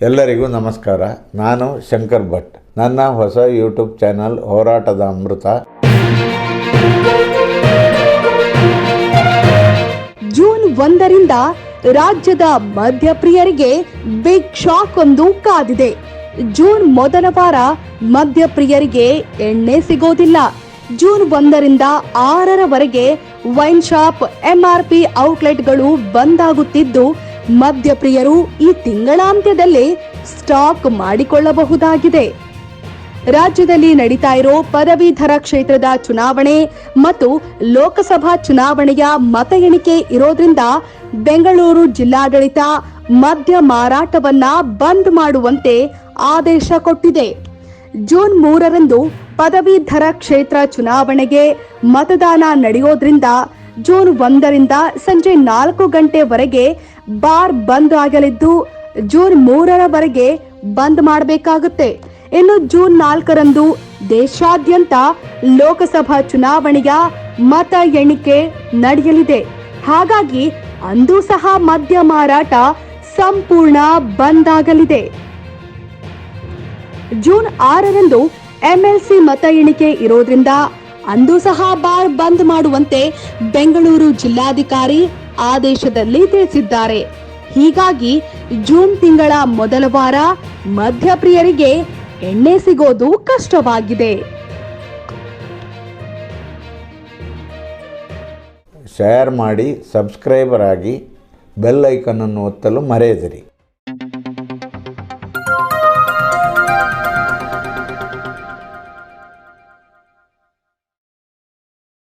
ಎಲ್ಲರಿಗೂ ನಮಸ್ಕಾರ. ನಾನು ಶಂಕರ್ ಭಟ್. ನನ್ನ ಹೊಸ ಯೂಟ್ಯೂಬ್ ಚಾನಲ್ ಹೋರಾಟದ ಅಮೃತ. ಜೂನ್ ಒಂದರಿಂದ ರಾಜ್ಯದ ಮದ್ಯಪ್ರಿಯರಿಗೆ ಬಿಗ್ ಶಾಕ್ ಒಂದು ಕಾದಿದೆ. ಜೂನ್ ಮೊದಲ ವಾರ ಮದ್ಯಪ್ರಿಯರಿಗೆ ಎಣ್ಣೆ ಸಿಗೋದಿಲ್ಲ. ಜೂನ್ ಒಂದರಿಂದ ಆರರವರೆಗೆ ವೈನ್ ಶಾಪ್ ಎಂಆರ್ಪಿ ಔಟ್ಲೆಟ್ಗಳು ಬಂದಾಗುತ್ತಿದ್ದು ಮದ್ಯಪ್ರಿಯರು ಈ ತಿಂಗಳಾಂತ್ಯದಲ್ಲಿ ಸ್ಟಾಕ್ ಮಾಡಿಕೊಳ್ಳಬಹುದಾಗಿದೆ. ರಾಜ್ಯದಲ್ಲಿ ನಡೀತಾ ಇರೋ ಪದವೀಧರ ಕ್ಷೇತ್ರದ ಚುನಾವಣೆ ಮತ್ತು ಲೋಕಸಭಾ ಚುನಾವಣೆಯ ಮತ ಎಣಿಕೆ ಇರೋದ್ರಿಂದ ಬೆಂಗಳೂರು ಜಿಲ್ಲಾಡಳಿತ ಮದ್ಯ ಮಾರಾಟವನ್ನ ಬಂದ್ ಮಾಡುವಂತೆ ಆದೇಶ ಕೊಟ್ಟಿದೆ. ಜೂನ್ ಮೂರರಂದು ಪದವೀಧರ ಕ್ಷೇತ್ರ ಚುನಾವಣೆಗೆ ಮತದಾನ ನಡೆಯೋದ್ರಿಂದ ಜೂನ್ ಒಂದರಿಂದ ಸಂಜೆ ನಾಲ್ಕು ಗಂಟೆವರೆಗೆ ಬಾರ್ ಬಂದ್ ಆಗಲಿದ್ದು ಜೂನ್ ಮೂರರವರೆಗೆ ಬಂದ್ ಮಾಡಬೇಕಾಗುತ್ತೆ. ಇನ್ನು ಜೂನ್ ನಾಲ್ಕರಂದು ದೇಶಾದ್ಯಂತ ಲೋಕಸಭಾ ಚುನಾವಣೆಯ ಮತ ಎಣಿಕೆ ನಡೆಯಲಿದೆ. ಹಾಗಾಗಿ ಅಂದು ಸಹ ಮದ್ಯ ಮಾರಾಟ ಸಂಪೂರ್ಣ ಬಂದ್ ಆಗಲಿದೆ. ಜೂನ್ ಆರರಂದು ಎಂಎಲ್ಸಿ ಮತ ಎಣಿಕೆ ಇರೋದ್ರಿಂದ ಅಂದು ಸಹ ಬಾರ್ ಬಂದ್ ಮಾಡುವಂತೆ ಬೆಂಗಳೂರು ಜಿಲ್ಲಾಧಿಕಾರಿ ಆದೇಶದಲ್ಲಿ ತಿಳಿಸಿದ್ದಾರೆ. ಹೀಗಾಗಿ ಜೂನ್ ತಿಂಗಳ ಮೊದಲ ವಾರ ಮಧ್ಯಪ್ರಿಯರಿಗೆ ಎಣ್ಣೆ ಸಿಗೋದು ಕಷ್ಟವಾಗಿದೆ. ಶೇರ್ ಮಾಡಿ ಸಬ್ಸ್ಕ್ರೈಬರ್ ಆಗಿ ಬೆಲ್ ಐಕನನ್ನು ಒತ್ತಲು ಮರೆಯದಿರಿ.